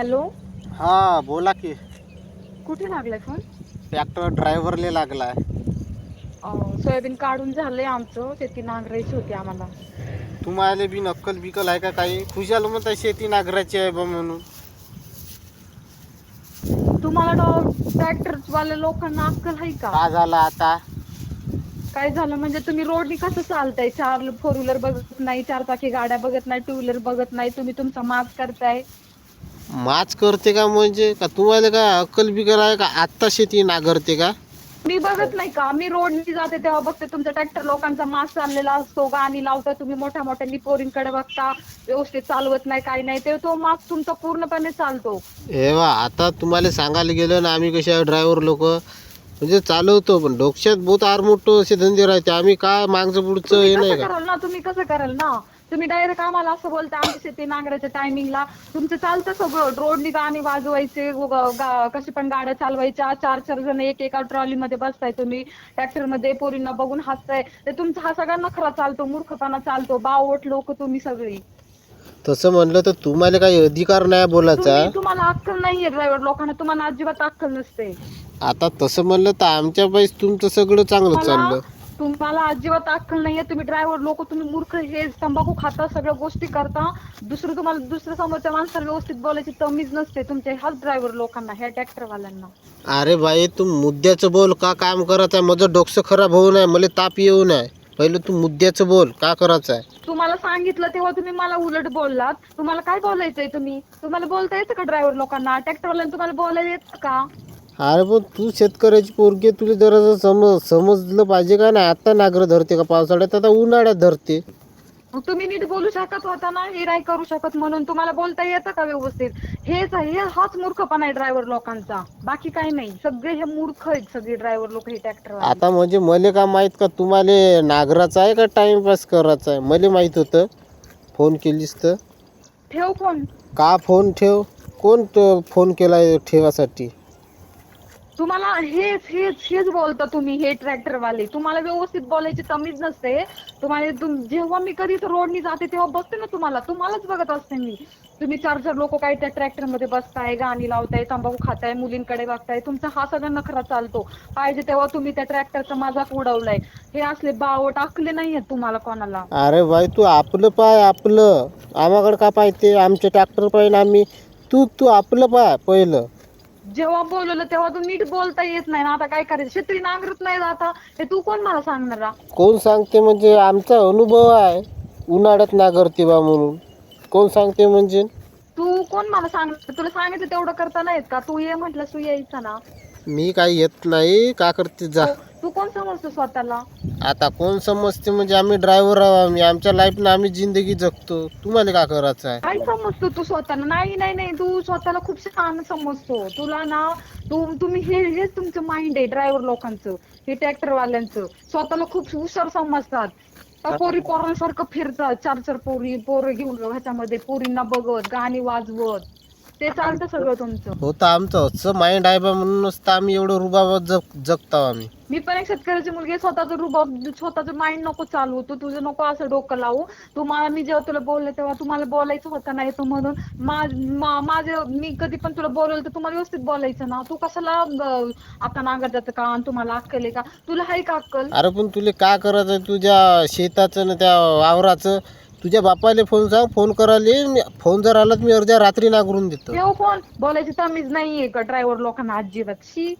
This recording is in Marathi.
हॅलो? हा बोला की. कुठे लागलाय फोन? ट्रॅक्टर ड्रायव्हरले लागलाय. सोयाबीन काढून झालंय आमचं शेती नांगरायची होती आम्हाला. तुम्हाला बी नक्कल बिकल आहे का काही? खुशाल म्हणता शेती नागराची आहे बा म्हणून. तुम्हाला ट्रॅक्टर वाले लोकांना अक्कल आहे का? का झाला आता? काय झालं? म्हणजे तुम्ही रोडनी कसं चालताय? चार फोर व्हीलर बघत नाही चार चाकी गाड्या बघत नाही टू व्हीलर बघत नाही तुम्ही तुमचा मास्क करताय. माच करते का म्हणजे? का तुम्हाला काय अक्कल बिकल आहे का? आत्ता शेती नागरते का? मी बघत नाही का? मी रोडनी जाते तेव्हा बघते तुमचा ट्रॅक्टर लोकांचा मास्क चाललेला असतो गाणी लावता तुम्ही मोठ्या मोठ्या पोरींकडे बघता व्यवस्थित चालवत नाही काही नाही. ते तो मास्क तुमचा पूर्णपणे चालतो. हे वा आता तुम्हाला सांगायला गेलं ना आम्ही कसे ड्रायव्हर लोक? म्हणजे चालवतो पण डोक्यात बहुत आरमोठं असे धंदे राहते. आम्ही काय मागचं पुढचं हे तुम्ही नाही कसं का? कराल ना? तुम्ही कसं कराल ना? तुम्ही डायरेक्ट आम्हाला असं बोलता आमची शेती नांगराच्या टायमिंगला तुमचं चालतं सगळं. रोडनी गाणी वाजवायचे कशी पण गाड्या चालवायच्या. चार चार जण एक एका ट्रॉलीमध्ये बसताय तुम्ही. ट्रॅक्टरमध्ये पोरींना बघून हसताय. ते तुमचा हा सगळा नखरा चालतो मूर्खपणा चालतो. बावट लोक तुम्ही सगळी. तसं म्हणलं तर तुम्हाला काही अधिकार नाही बोलायचा. तुम्ही तुम्हाला अक्कल नाहीये ड्रायव्हर लोकांना. तुम्हाला अजिबात अक्कल नसते. आता तसं म्हणलं तर आमच्या बाईस तुमचं सगळं चांगलं चाललं. तुम्हाला अजिबात अक्कल नाहीये. तुम्ही ड्रायव्हर लोक तुम्ही मूर्ख हे तंबाखू खाता सगळ्या गोष्टी करता. दुसरं तुम्हाला दुसऱ्या समोरच्या माणसाला व्यवस्थित बोलायची तमीज नसते. तुमच्या ह्याच ड्रायव्हर लोकांना ह्या ट्रॅक्टर वाल्यांना अरे बाई तू मुद्द्याचं बोल. का काम करायचं आहे? माझं डोकं खराब होऊ नये. मला ताप येऊ नये. पहिलं तू मुद्द्याचं बोल. का करायचं आहे? तुम्हाला सांगितलं तेव्हा तुम्ही मला उलट बोललात. तुम्हाला काय बोलायचंय तुम्ही? तुम्हाला बोलता येतं का ड्रायव्हर लोकांना? ट्रॅक्टर वाल्यांना तुम्हाला बोलायला येतं का? अरे पण तू शेतकऱ्याची पोरगी तुला जरा समज समजलं पाहिजे का नाही? आता नागर धरते का पावसाळ्यात? आता उन्हाळ्यात धरते. मग तुम्ही नीट बोलू शकत होता ना हे नाही करू शकत म्हणून. तुम्हाला बोलता येतं का व्यवस्थित? हेच आहे हे हाच मूर्खपणा आहे ड्रायव्हर लोकांचा. बाकी काही नाही. सगळे हे मूर्ख आहेत सगळे ड्रायव्हर लोक हे ट्रॅक्टर आता म्हणजे मले का माहीत का तुम्हाला नागराचा आहे का टाइमपास करायचा आहे? मला माहीत होतं. फोन केलीस तर. ठेव फोन. का फोन ठेव? कोण तो फोन केलाय ठेवासाठी? तुम्हाला हेच हेच हेच बोलता तुम्ही हे ट्रॅक्टर वाले तुम्हाला व्यवस्थित बोलायची तमीज नसते. तुम्हाला तुम- जेव्हा मी कधी रोडनी जाते तेव्हा बघते ना तुम्हाला. तुम्हालाच बघत असते मी. तुम्ही चार चार लोक काय त्या ट्रॅक्टरमध्ये बसताय गाणी लावताय तंबाखू खाताय मुलींकडे बघताय. तुमचा हा सगळा नखरा चालतो. पाहिजे तेव्हा तुम्ही त्या ट्रॅक्टरचा मजाक उडवलाय. हे असले बावट टाकले नाहीयेत तुम्हाला कोणाला. अरे भाई तू आपलं पाय आपलं. आम्हाकडे का पाहिजे आमचे ट्रॅक्टर पाहिजे आम्ही. तू तू आपलं पाय पहिलं. जेव्हा बोलवलं तेव्हा तू नीट बोलता येत नाही ना. आता काय करायचं? शेतकरी नांगरत नाही आता हे तू कोण मला सांगणार आ? कोण सांगते म्हणजे आमचा अनुभव आहे. उन्हाळ्यात नागरते बा म्हणून. कोण सांगते म्हणजे? तू कोण मला सांगणार? तुला सांगितलं तेवढं करता नाहीत का? तू ये म्हटलं तू यायचं ना. मी काही येत नाही. का करते? जा. तू कोण समजतो स्वतःला? आता कोण समजते म्हणजे आम्ही ड्रायव्हर आहो आम्ही. आमच्या लाईफनं आम्ही जिंदगी जगतो. तुम्हाला का करायचं आहे? काय समजतो तू स्वतःला. नाही नाही नाही. तू स्वतःला खूप छान समजतो. तुला ना तू तुम्ही हे हेच तुमचं माइंड आहे ड्रायव्हर लोकांचं. हे ट्रॅक्टर वाल्यांचं स्वतःला खूप हुशार समजतात. त्या पोरी पोरांसारखं फिरतात. चार चार पोरी पोरं घेऊन ह्याच्यामध्ये पोरींना बघत गाणी वाजवत. ते चालतं सगळं तुमचं. होतं आमचं असं माइंड आहे बा म्हणूनच तर आम्ही एवढं रुबाबात जग जगतो आम्ही. मी पण एक शेतकऱ्याची मुलगी आहे, स्वतःचं रुबाब स्वतःचं माइंड नको चालवू. तू तुझं नको असं डोकं लावू. तुम्हाला मी जेव्हा तुला बोलले तेव्हा तुम्हाला बोलायचं होतं नाही तू म्हणून. मा- मा- माझं मी कधी पण तुला बोलवलं तर तुम्हाला व्यवस्थित बोलायचं ना. तू कशाला अं, आता नांगर जातं का? आणि तुम्हाला अक्कल आहे का? तुला आहे का अक्कल? अरे पण तुला काय करायचं? आहे तुझ्या शेताचं ना त्या वावराचं तुझ्या बापाले फोन सांग फोन करायला मी फोन जर आला तर मी अर्ध्या रात्री नागरून देतो. ठेव फोन बोलायची तमीज नाहीये का ड्रायव्हर लोकांना अजिबात? शी.